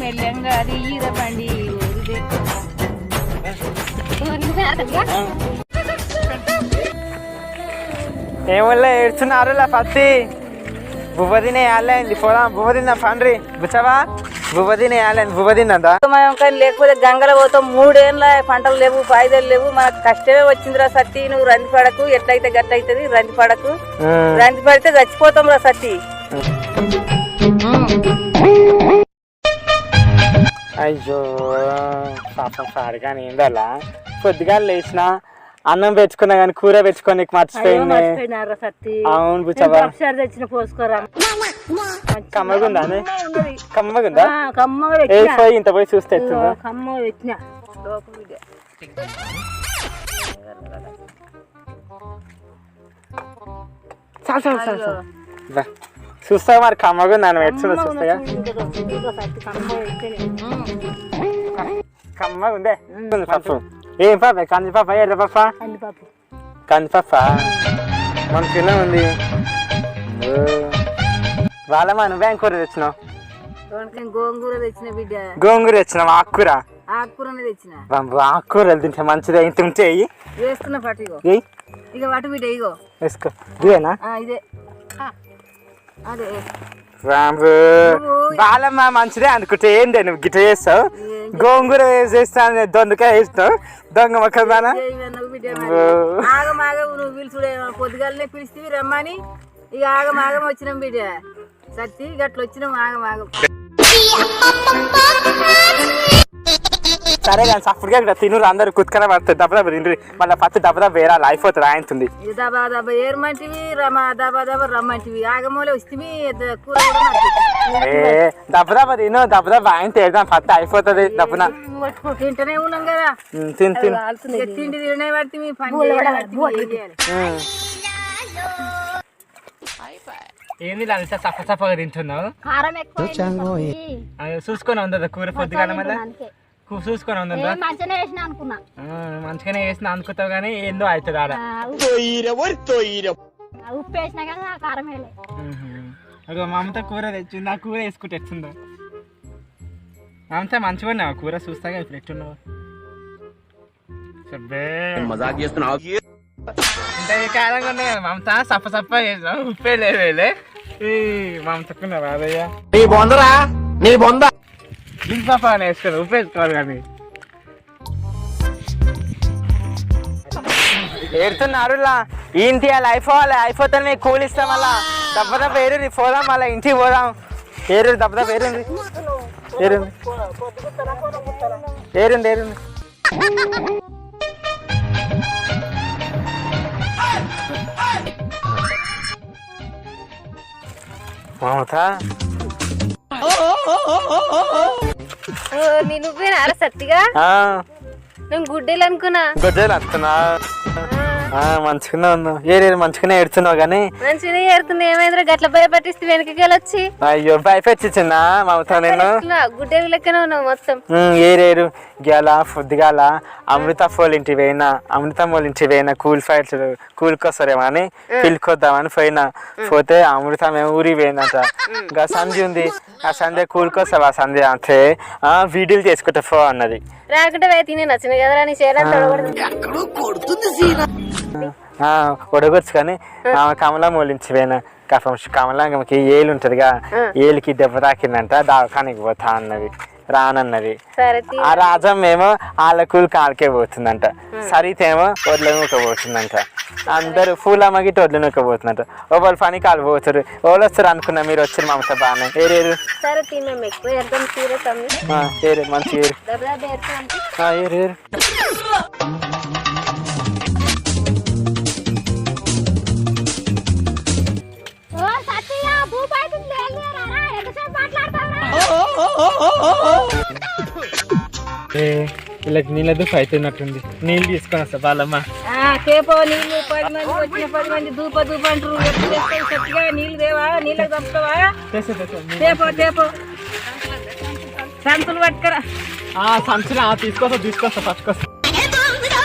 మెల్లంగా బండి ఊరిదే. ఏమల్లా ఏడ్చున్నారు పత్తి. బువ్వ తినే ఆలైంది పోదాం. బువ్వ తిందాం పండ్రి బుచ్చవా? బువ్వ తినే ఆలైంది బువ్వ తిందా మనం కానీ లేకపోతే గంగల పోతాం. మూడేళ్ళ పంటలు లేవు ఫాయిదాలు లేవు. మనకు కష్టమే వచ్చిందిరా సత్తి. నువ్వు రంది పడకు ఎట్లయితే గట్ల అవుతుంది రంది పడకు. రంది పడితే చచ్చిపోతాం రా సత్తి. అయ్యో పాపం సారి కానీ ఏందలా పొద్దుగా లేచిన అన్నం పెట్టుకున్నా కానీ కూర పెట్టుకొని మర్చిపోయింది. అవును తెచ్చిన పోసుకోరా. కమ్మగుందా. కమ్మగుందా ఏ పోయి ఇంత పోయి చూస్తే పెట్టిన. చాలు చాలు చాలు చూస్తావా మరి చూస్తాగా కమ్మగా పెట్టిన. కమ్మగుందే ఉంది? పప్పు ఏం పాప కంది పాప ఎర్ర పాప కందిపప్పు? కంది పాప మంచిగా ఉంది. వాళ్ళమ్మా నువ్వేం కూర తెచ్చినావు? గోంగూర తెచ్చిన బిడ్డ. గోంగూర తెచ్చినావు? ఆకుకూర? తెచ్చిన. ఆకుకూరలు తింటే మంచిదే. ఇంత ఉంటే పట్టు ఇగో. ఇక పట్టు బిడ్డ ఇగో. వేసుకో. ఇదేనా? ఇదే. అదే. బాబు బాలమ్మ మంచిదే అనుకుంటే ఏంటి నువ్వు గిట్ట చేస్తావు? గోంగూర వేసేస్తాను దొండకాయ వేస్తావు దొంగ. ఆగం ఆగం నువ్వు పిలుచుడే పొద్దుగాలనే పిలిస్తే రమ్మని. ఇక ఆగం ఆగం వచ్చినాం బిడ్డ. సత్తి గట్ల వచ్చినాం ఆగం ఆగం. సరే కానీ సఫర్గా ఇక్కడ తినురు అందరు కుత్కన పడుతుంది దెబ్బ దెబ్బ తిండ్రి మళ్ళీ పత్తి దెబ్బ దెబ్బ వేరే అయిపోతుంది ఆయనతుంది. ఇక దబా దబా ఏరమంటివి రమ దబా దబా రమ్మంటివి. ఆగమూలే వస్తే కూర కూడా నడిపి. ఏ దెబ్బ దెబ్బ తిను దెబ్బ దెబ్బ ఆయన తేదాం పత్తి అయిపోతుంది దెబ్బన తింటనే ఉన్నాం కదా. తిను తిను. తిండి తినే పడితే మీ పని. ఏంది లలిత చప్ప చప్పగా తింటున్నావు? చూసుకొని ఉందా కూర పొద్దుగాల మళ్ళీ? చూసుకొని ఉందా మంచిగానే వేసిన అనుకున్నా. మంచిగానే వేసిన అనుకుంటావు కానీ ఏందో అవుతుంది ఆడ. ఉప్పు వేసినా కదా ఆ కారం వేయలే. అగో మమత కూర తెచ్చింది ఆ కూర వేసుకుంటే ఎట్టుందో మమత మంచిగా ఉన్నావు? కూర చూస్తాగా ఇప్పుడు ఎట్టున్నావు సబ్బే. మజాక్ చేస్తున్నావు ఇంత కారంగా ఉన్నాయి కదా మమత సప్ప సప్ప ఉప్పే లేవేలే. మమతకున్నా రాదయ్య నీ బొందరా? నీ బొంద లింక్ పాప అని వేసుకోరు ఉప్పు వేసుకోవాలి కానీ. ఏడుతున్నారు ఇంటి అలా అయిపోవాలి. అయిపోతే కూలి ఇస్తాం మళ్ళా దెబ్బ దెబ్బ ఏరు పోదాం మళ్ళీ ఇంటికి పోదాం. ఏరు దెబ్బ దెబ్బ ఏరుంది ఏరుంది ఏరుంది ఏరుంది మమత? నువ్వేనారా సత్తిగా? నేను గుడ్డేలు అనుకున్నా? గొడ్డలు వస్తున్నా మంచిగానే ఉన్నావు. ఏరేరు మంచిగానే ఏడుతున్నావు కానీ? మంచిగా ఏరుతుంది ఏమైందిరా? గట్ల భయపట్టిస్తే వెనకకి వెళ్ళొచ్చి అయ్యో భయపెట్టించిందా మమత నేను. గుడ్డేలు లెక్కనే ఉన్నావు మొత్తం. ఏరేరు గేల పొద్దుగాల అమృత ఫోల్ ఇంటి పోయినా అమృత మోల్ ఇంటి పోయినా కూల్ ఫైట్స్ కూలికొస్తారేమో అని పిలుకొద్దామని పోయినా. పోతే అమృతం ఏమో ఊరి పోయిందంట ఇంకా సంధ్య ఉంది. ఆ సంధ్య కూలికొస్తావా సంధ్య? అంటే ఆ, వీడియోలు చేసుకుంటా ఫో అన్నది. రాకుంటే వే తినే నచ్చిన కదరా నీ చేయాలని ఆ, ఒడగొచ్చు కానీ ఆమె కమలా మోలించి పోయినా కఫం కమలాంగకి ఏలు ఉంటదిగా ఏలికి దెబ్బ తాకిందంట దవాఖానికి పోతా అన్నది రానన్నది. ఆ రాజం ఏమో వాళ్ళ కూలి కాళ్ళకే పోతుందంట. సరితేమో వడ్లనూక పోతుందంట. అందరూ పూలమ్మ గిట్ట వడ్లనూక పోతుందంట. ఒకళ్ళు పని కాలు పోతారు వాళ్ళు వస్తారు అనుకున్నా మీరు వచ్చారు మమత బాగానే. ఏరేరు ఏరు. మంచి ఏరు. దెబ్బ వీళ్ళకి నీళ్ళ దుఃఖం అవుతున్నట్టుంది? నీళ్ళు తీసుకొని వస్తా బాలమ్మ. కేపో నీళ్ళు పది మంది వచ్చిన పది మంది దూప దూప అంటారు. ఎప్పుడు తెస్తావు? సత్తిగా నీళ్ళు దేవా నీళ్ళకి తెస్తా. తేపో తేపో సంతులు పట్టుకరా. ఆ సంచులు ఆ, తీసుకొస్తా తీసుకొస్తా పట్టుకొస్తా మంచి మంచిగా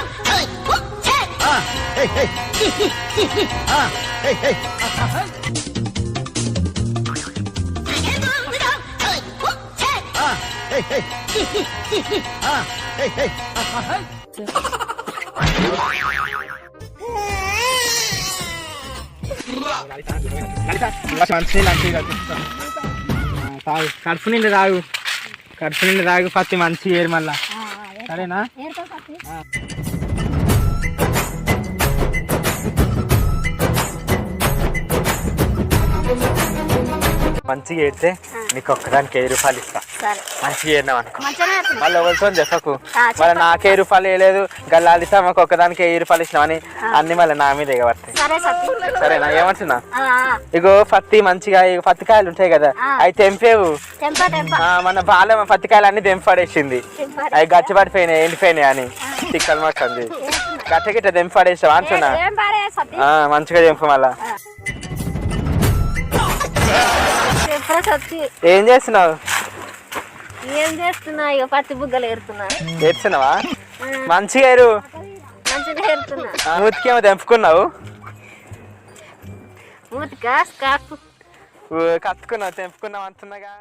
తాగు కడుపు నిండి తాగు కడుపు నిండి తాగు. పత్తి మంచి ఏరు మళ్ళా. సరేనా? మంచిగా ఏడితే నీకు ఒక్కదానికి వెయ్యి రూపాయలు ఇస్తా. సరే. మంచిగా అనుకో. మళ్ళీ ఎవరితో చెప్పకు. ఆ, మళ్ళీ నాకే వెయ్యి రూపాయలు వేయలేదు. గల్లాలితే మాకు ఒక్కదానికి వెయ్యి రూపాయలు ఇచ్చినామని అన్ని మళ్ళీ నా మీద ఎగబడతాయి. సరేనా? ఏమంటున్నా. ఇగో పత్తి మంచిగా ఇగో పత్తికాయలు ఉంటాయి కదా. అవి తెంపేవు. మన బాల పత్తికాయలు అన్ని తెంపడేసింది. తెంపాడు. అవి గచ్చి పడిపోయినాయి ఎండిపోయినాయి అని. తిక్కలు మాకంది గట్ట గిట్ట తెంపడేసావు అంటున్నా? ఏం మంచిగా తెంపు మళ్ళా. ఏం చేస్తున్నావు? ఏం చేస్తున్నా? ఇక పత్తి బుగ్గలు ఏరుతున్నా. ఏడ్చినావా? మంచిగా ఎరు మంచిగా ఏరుతున్నా. మూతికేమో తెంపుకున్నావు? మూతికా స్కార్ఫ్ కత్తుకున్నావు తెంపుకున్నావు అంటున్నాగా.